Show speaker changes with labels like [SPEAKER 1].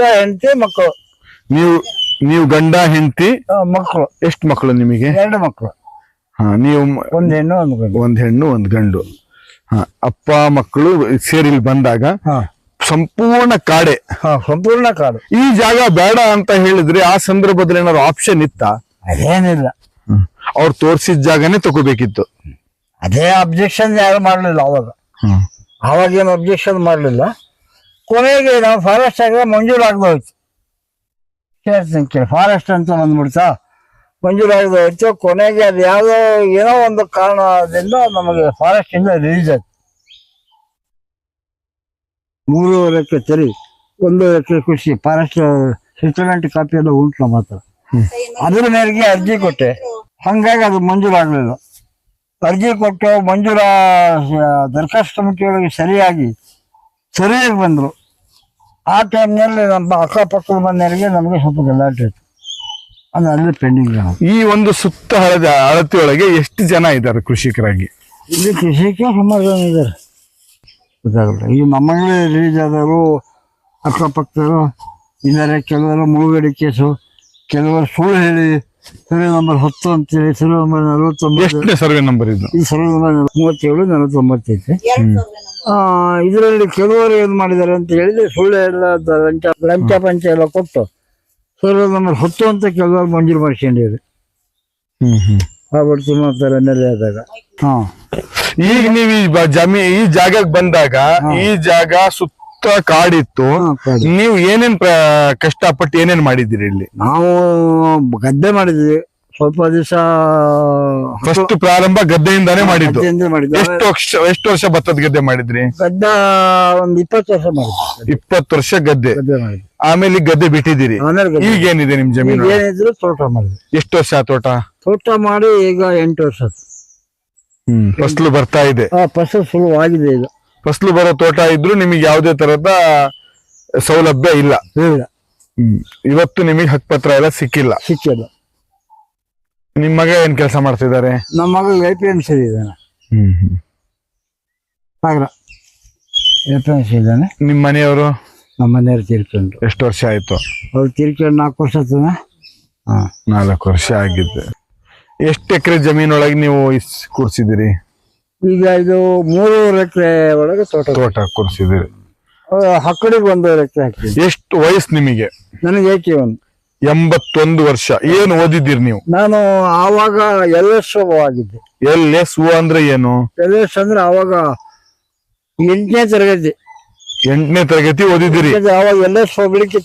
[SPEAKER 1] ಹೆಂಡತಿ ಮಕ್ಕಳು.
[SPEAKER 2] ನೀವು ನೀವು ಗಂಡ ಹೆಂಡತಿ?
[SPEAKER 1] ಮಕ್ಕಳು.
[SPEAKER 2] ಎಷ್ಟು ಮಕ್ಕಳು ನಿಮಗೆ?
[SPEAKER 1] ಎರಡು ಮಕ್ಕಳು.
[SPEAKER 2] ಹಾ ನೀವು
[SPEAKER 1] ಒಂದ್ ಹೆಣ್ಣು ಒಂದು ಗಂಡು.
[SPEAKER 2] ಒಂದ್ ಹೆಣ್ಣು ಒಂದ್ ಗಂಡು. ಹಾ ಅಪ್ಪ ಮಕ್ಕಳು ಸೇರಿ ಇಲ್ಲಿ ಬಂದಾಗ
[SPEAKER 1] ಹಾ.
[SPEAKER 2] ಸಂಪೂರ್ಣ ಕಾಡೆ.
[SPEAKER 1] ಹಾ ಸಂಪೂರ್ಣ ಕಾಡು.
[SPEAKER 2] ಈ ಜಾಗ ಬೇಡ ಅಂತ ಹೇಳಿದ್ರೆ ಆ ಸಂದರ್ಭದಲ್ಲಿ ಏನಾದ್ರು ಆಪ್ಷನ್ ಇತ್ತ?
[SPEAKER 1] ಅದೇನಿಲ್ಲ.
[SPEAKER 2] ಅವ್ರು ತೋರಿಸಿದ ಜಾಗನೇ ತಗೋಬೇಕಿತ್ತು.
[SPEAKER 1] ಅದೇ ಅಬ್ಜೆಕ್ಷನ್ ಯಾರು ಮಾಡ್ಲಿಲ್ಲ ಅವಾಗ. ಅವಾಗ ಏನು ಅಬ್ಜೆಕ್ಷನ್ ಮಾಡಲಿಲ್ಲ. ಕೊನೆಗೆ ನಾವು ಫಾರೆಸ್ಟ್ ಆಗ ಮಂಜೂರಾಗ್ದೋಯ್ತು ಕೇಳ್ತೀನಿ ಕೇಳಿ ಫಾರೆಸ್ಟ್ ಅಂತ ಬಂದ್ಬಿಡ್ತಾ? ಮಂಜೂರಾಗ್ದೋಯ್ತು ಕೊನೆಗೆ ಅದು ಯಾವುದೋ ಏನೋ ಒಂದು ಕಾರಣದಿಂದ ನಮಗೆ ಫಾರೆಸ್ಟ್ ಇಂದ ರಿಲೀಸ್ ಆಯ್ತು. ಮೂರುವರೆ ಎಕರೆ ತೆರಿ ಒಂದು ಎಕರೆ ಕೃಷಿ ಫಾರೆಸ್ಟ್ ಸೆಟಲ್ಮೆಂಟ್ ಕಾಪಿ ಎಲ್ಲ ಉಂಟು ನಮ್ಮ ಹತ್ರ ಅದ್ರ ಮೇರೆಗೆ ಅರ್ಜಿ ಕೊಟ್ಟೆ. ಹಂಗಾಗಿ ಅದು ಮಂಜೂರಾಗ್ಲಿಲ್ಲ ಅರ್ಜಿ ಕೊಟ್ಟು ಮಂಜೂರ ದರಖಾಸ್ತು ಕಮಿಟಿಯೊಳಗೆ ಸರಿಯಾಗಿ ಸರಿಯಾಗಿ ಬಂದ್ರು. ಆ ಟೈಮ್ನಲ್ಲಿ ನಮ್ಮ ಅಕ್ಕಪಕ್ಕದ ಮನೆಯವರಿಗೆ ನಮಗೆ ಸ್ವಲ್ಪ ಗಲಾಟೆ ಇತ್ತು ಅದು ಅಲ್ಲಿ ಪೆಂಡಿಂಗ್
[SPEAKER 2] ಈ ಒಂದು ಸುತ್ತ ಹಳದ ಅಳತಿ ಒಳಗೆ ಎಷ್ಟು ಜನ ಇದ್ದಾರೆ ಕೃಷಿಕರಾಗಿ?
[SPEAKER 1] ಇಲ್ಲಿ ಕೃಷಿಕ ಸುಮಾರು ಜನ ಇದ್ದಾರೆ. ಗೊತ್ತಾಗಲ್ಲ. ಈ ನಮ್ಮಲ್ಲಿ ರಿಲೀಸ್ ಆದವರು ಅಕ್ಕಪಕ್ಕದವರು ಇದ್ದಾರೆ. ಕೆಲವರು ಮುಳುಗಡೆ ಕೇಸು ಕೆಲವರು ಸುಳ್ಳು ಹೇಳಿ ಸರ್ವೆ ನಂಬರ್ ಹತ್ತು ಅಂತೇಳಿ ಸರ್ವೆ ನಂಬರ್ ನಲವತ್ತೊಂಬತ್ತು.
[SPEAKER 2] ಎಷ್ಟನೇ ಸರ್ವೆ ನಂಬರ್ ಇದು?
[SPEAKER 1] ಈ ಸರ್ವೆ ನಂಬರ್ ಮೂವತ್ತೇಳು ನಲವತ್ತೊಂಬತ್ತೈತೆ ಆ, ಇದರಲ್ಲಿ ಕೆಲವರು ಏನ್ ಮಾಡಿದ್ದಾರೆ ಅಂತ ಹೇಳಿದ್ರೆ ಸುಳ್ಳು ಎಲ್ಲ ಲಂಚ ಲಂಚ ಪಂಚ ಎಲ್ಲ ಕೊಟ್ಟು ಸರ್ವೆ ನಂಬರ್ ಹತ್ತು ಅಂತ ಕೆಲವರು ಮಂಜೂರು ಮಾಡ್ಕೊಂಡಿದ್ದಾರೆ
[SPEAKER 2] ಹ್ಮ್ ಹ್ಮ್.
[SPEAKER 1] ಆ ಬಡ್ತಿ ಮಾಡ್ತಾರೆ ನೆಲೆ ಆದಾಗ. ಹಾ.
[SPEAKER 2] ಈಗ ನೀವು ಈ ಜಮೀ ಈ ಜಾಗಕ್ಕೆ ಬಂದಾಗ ಈ ಜಾಗ ಸುತ್ತ ಕಾಡಿತ್ತು.
[SPEAKER 1] ಹಾ, ಕಾಡು.
[SPEAKER 2] ನೀವು ಏನೇನ್ ಕಷ್ಟಪಟ್ಟು ಏನೇನ್ ಮಾಡಿದ್ದೀರಿ ಇಲ್ಲಿ?
[SPEAKER 1] ನಾವು ಗದ್ದೆ ಮಾಡಿದ್ವಿ. ಸ್ವಲ್ಪ ದಿವಸ
[SPEAKER 2] ಫಸ್ಟ್ ಪ್ರಾರಂಭ ಗದ್ದೆಯಿಂದಾನೇ ಮಾಡಿದ್ದು. ಎಷ್ಟು ವರ್ಷ ಎಷ್ಟು ವರ್ಷ ಭತ್ತದ ಗದ್ದೆ ಮಾಡಿದ್ರಿ?
[SPEAKER 1] ಗದ್ದ ಒಂದ್ ಇಪ್ಪತ್ತು ವರ್ಷ ಮಾಡಿದ್ವಿ.
[SPEAKER 2] ಇಪ್ಪತ್ತು ವರ್ಷ ಗದ್ದೆ. ಆಮೇಲೆ ಗದ್ದೆ ಬಿಟ್ಟಿದ್ದೀರಿ. ಈಗ ಏನಿದೆ ನಿಮ್ ಜಮೀನು?
[SPEAKER 1] ಏನಿದ್ರು ತೋಟ ಮಾಡಿದ್ವಿ.
[SPEAKER 2] ಎಷ್ಟು ವರ್ಷ ತೋಟ?
[SPEAKER 1] ತೋಟ ಮಾಡಿ ಈಗ ಎಂಟು ವರ್ಷ.
[SPEAKER 2] ಹ್ಮ್ ಫಸ್ಲು ಬರ್ತಾ ಇದೆ.
[SPEAKER 1] ಫಸಲು ಫಸಲು ಸುಲಭವಾಗಿದೆ ಈಗ.
[SPEAKER 2] ಫಸ್ಲು ಬರೋ ತೋಟ ಇದ್ರು ನಿಮಗೆ ಯಾವುದೇ ತರದ ಸೌಲಭ್ಯ ಇಲ್ಲ.
[SPEAKER 1] ಇಲ್ಲ.
[SPEAKER 2] ಹ್ಮ್. ಇವತ್ತು ನಿಮಗೆ ಹಕ್ಕುಪತ್ರ ಎಲ್ಲ ಸಿಕ್ಕಿಲ್ಲ.
[SPEAKER 1] ಸಿಕ್ಕಿಲ್ಲ.
[SPEAKER 2] ನಿಮ್ಮ ಮಗ ಏನ್ ಕೆಲಸ ಮಾಡ್ತಿದ್ದಾರೆ?
[SPEAKER 1] ನಮ್ಮ ಮಗ ಎ ಪಿ ಎಂ ಸಿ ಇದ್ದಾನೆ.
[SPEAKER 2] ಹ್ಮ್ ಹ್ಮ್.
[SPEAKER 1] Sagara A P M C ಇದ್ದಾನೆ.
[SPEAKER 2] ನಿಮ್ ಮನೆಯವರು?
[SPEAKER 1] ನಮ್ಮ ಮನೆಯವ್ರು ತಿರ್ಕೊಂಡು
[SPEAKER 2] ಎಷ್ಟು ವರ್ಷ ಆಯ್ತು?
[SPEAKER 1] ಅವ್ರು ತಿರ್ಕೊಂಡು ನಾಲ್ಕು ವರ್ಷ ಆಯ್ತದ. ಹಾಂ.
[SPEAKER 2] ನಾಲ್ಕು ವರ್ಷ ಆಗಿದ್ದು. ಎಷ್ಟು ಎಕರೆ ಜಮೀನೊಳಗೆ ನೀವು ಇಸ್ ಕೂರ್ಸಿದಿರಿ
[SPEAKER 1] ಈಗ ಇದು ಮೂರುವರೆ ಎಕರೆ ಒಳಗೆ ತೋಟ
[SPEAKER 2] ತೋಟ ಕೂರ್ಸಿದಿರಿ
[SPEAKER 1] ಹಕ್ಕಡಿಗೆ ಒಂದೂವರೆ ಎಕರೆ ಹಾಕಿ
[SPEAKER 2] ಎಷ್ಟು ವಯಸ್ಸು ನಿಮಗೆ?
[SPEAKER 1] ನನಗೆ ಏಕೆ ಒಂದು?
[SPEAKER 2] ಎಂಬತ್ತೊಂದು ವರ್ಷ. ಏನು ಓದಿದ್ದೀರಿ ನೀವು?
[SPEAKER 1] ನಾನು ಆವಾಗ ಎಲ್ ಎಸ್ ಆಗಿದ್ದೆ.
[SPEAKER 2] ಎಲ್ ಎಸ್ ಓ ಅಂದ್ರೆ ಏನು?
[SPEAKER 1] ಎಲ್ ಎಸ್ ಅಂದ್ರೆ ಆವಾಗ ಎಂಟನೇ ತರಗತಿ.
[SPEAKER 2] ಎಂಟನೇ ತರಗತಿ ಓದಿದ್ದೀರಿ.
[SPEAKER 1] ಆವಾಗ ಎಲ್ ಎಸ್ ಹೋಗ್ಲಿಕ್ಕೆ